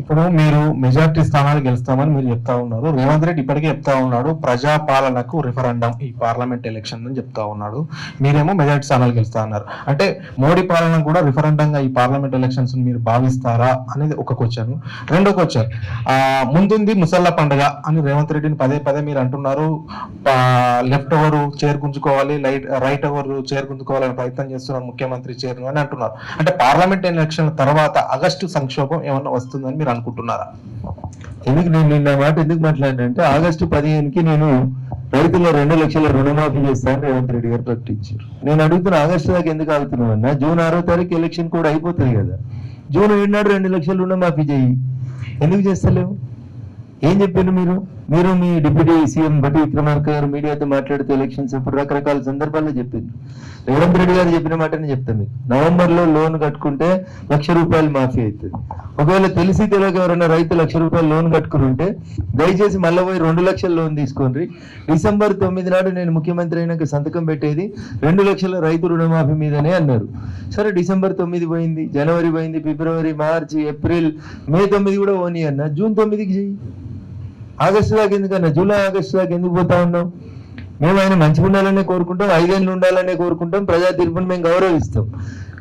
ఇప్పుడు మీరు మెజార్టీ స్థానాలు గెలుస్తామని మీరు చెప్తా ఉన్నారు. రేవంత్ రెడ్డి ఇప్పటికే చెప్తా ఉన్నాడు ప్రజాపాలనకు రిఫరెండం ఈ పార్లమెంట్ ఎలక్షన్ అని చెప్తా ఉన్నాడు. మీరేమో మెజార్టీ స్థానాలు గెలుస్తా అన్నారు. అంటే మోడీ పాలన కూడా రిఫరెండంగా ఈ పార్లమెంట్ ఎలక్షన్స్ మీరు భావిస్తారా అనేది ఒక క్వశ్చన్ రెండో క్వశ్చన్ ఆ ముందుంది ముసల్లా పండుగ అని రేవంత్ రెడ్డిని పదే పదే మీరు అంటున్నారు. లెఫ్ట్ ఓవర్ చేరుకుంచుకోవాలి లైట్ రైట్ ఓవర్ చేరుకుంచుకోవాలని ప్రయత్నం చేస్తున్నారు ముఖ్యమంత్రి చేరు అని అంటున్నారు. అంటే పార్లమెంట్ ఎలక్షన్ తర్వాత ఆగస్టు సంక్షోభం ఏమన్నా వస్తుందని మీరు అనుకుంటున్నారా ఎందుకు నేను నిన్న మాట ఎందుకు మాట్లాడినంటే ఆగస్టు పదిహేనుకి నేను రైతుల రెండు లక్షల రుణమాఫీ చేస్తానని రేవంత్ రెడ్డి గారు ప్రకటించారు. నేను అడుగుతున్న ఆగస్టు దాకా ఎందుకు ఆగుతున్నావు అన్న? జూన్ ఆరో తారీఖు ఎలక్షన్ కూడా అయిపోతుంది కదా. జూన్ ఏడు నాడు రెండు లక్షల రుణమాఫీ చేయి. ఎందుకు చేస్తలేవు? ఏం చెప్పారు మీరు? మీరు మీ డిప్యూటీ సీఎం బట్టి విక్రమార్క గారు మీడియాతో మాట్లాడుతూ ఎలక్షన్స్ అప్పుడు రకరకాల సందర్భాల్లో చెప్పింది. రేవంత్ రెడ్డి గారు చెప్పిన మాటనే చెప్తాను మీకు. నవంబర్లో లోన్ కట్టుకుంటే లక్ష రూపాయలు మాఫీ అవుతుంది. ఒకవేళ తెలిసి తెలియక ఎవరైనా రైతు లక్ష రూపాయలు లోన్ కట్టుకుని ఉంటే దయచేసి మళ్ళీ పోయి రెండు లక్షల లోన్ తీసుకోండి. డిసెంబర్ తొమ్మిది నాడు నేను ముఖ్యమంత్రి అయినాక సంతకం పెట్టేది రెండు లక్షల రైతు రుణమాఫీ మీదనే అన్నారు. సరే డిసెంబర్ తొమ్మిది పోయింది జనవరి పోయింది ఫిబ్రవరి మార్చి ఏప్రిల్ మే తొమ్మిది కూడా పోనీ అన్న జూన్ తొమ్మిదికి చెయ్యి. ఆగస్టు దాకా ఎందుకన్నా? జూలై ఆగస్టు దాకా ఎందుకు పోతా ఉన్నాం? మేము ఆయన మంచిగా ఉండాలనే కోరుకుంటాం ఐదేళ్ళు ఉండాలనే కోరుకుంటాం ప్రజా తీర్పును మేము గౌరవిస్తాం.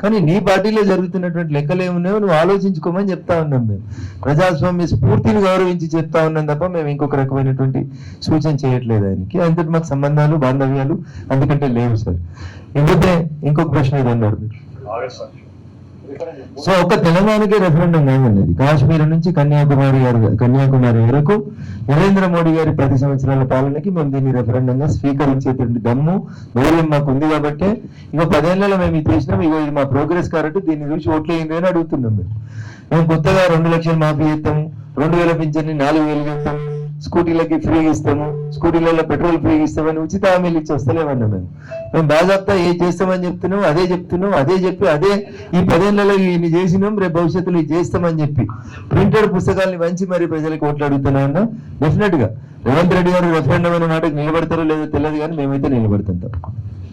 కానీ నీ పార్టీలో జరుగుతున్నటువంటి లెక్కలు ఏమున్నాయో నువ్వు ఆలోచించుకోమని చెప్తా ఉన్నాం మేము. ప్రజాస్వామ్య స్ఫూర్తిని గౌరవించి చెప్తా ఉన్నాం తప్ప మేము ఇంకొక రకమైనటువంటి సూచన చేయట్లేదు ఆయనకి. అంతటి మాకు సంబంధాలు బాంధవ్యాలు అందుకంటే లేవు సార్. ఇంకొక ఇంకొక ప్రశ్న ఇది అన్నారు మీరు సో ఒక తెలంగాణకే రెఫరెండం కాదండి కాశ్మీర్ నుంచి కన్యాకుమారి గారు కన్యాకుమారి వరకు నరేంద్ర మోడీ గారి పది సంవత్సరాల పాలనకి మేము దీన్ని రెఫరెండంగా స్వీకరించేటువంటి దమ్ము ధైర్యం మాకు ఉంది కాబట్టి ఇక పదేళ్ళలో మేము ఇది చేసినాం ఇగో ఇది మా ప్రోగ్రెస్ కాబట్టి దీన్ని చూసి ఓట్లు అని అడుగుతున్నాం మేము. మేము కొత్తగా రెండు లక్షలు మాఫీ చేస్తాము రెండు వేల పింఛన్ని నాలుగు వేలు చేస్తాం. స్కూటీలకి ఫ్రీ ఇస్తాము స్కూటీలలో పెట్రోల్ ఫ్రీ ఇస్తామని ఉచిత హామీలు ఇచ్చి వస్తలేమన్నా మేము. మేము బాజాప్తా ఏ చేస్తామని చెప్తున్నాం అదే చెప్తున్నాం అదే చెప్పి అదే ఈ పదేళ్ళలో ఇన్ని చేసినాం రేపు భవిష్యత్తులో ఇది చేస్తామని చెప్పి. ప్రింటెడ్ పుస్తకాలని వంచి మరి ప్రజలకు ఓట్లు అడుగుతున్నా అన్న డెఫినెట్గా. రేవంత్ రెడ్డి గారు రెఫరెండం అనే నాటకు నిలబడతారో లేదో తెలియదు కానీ మేమైతే నిలబడుతుంటాం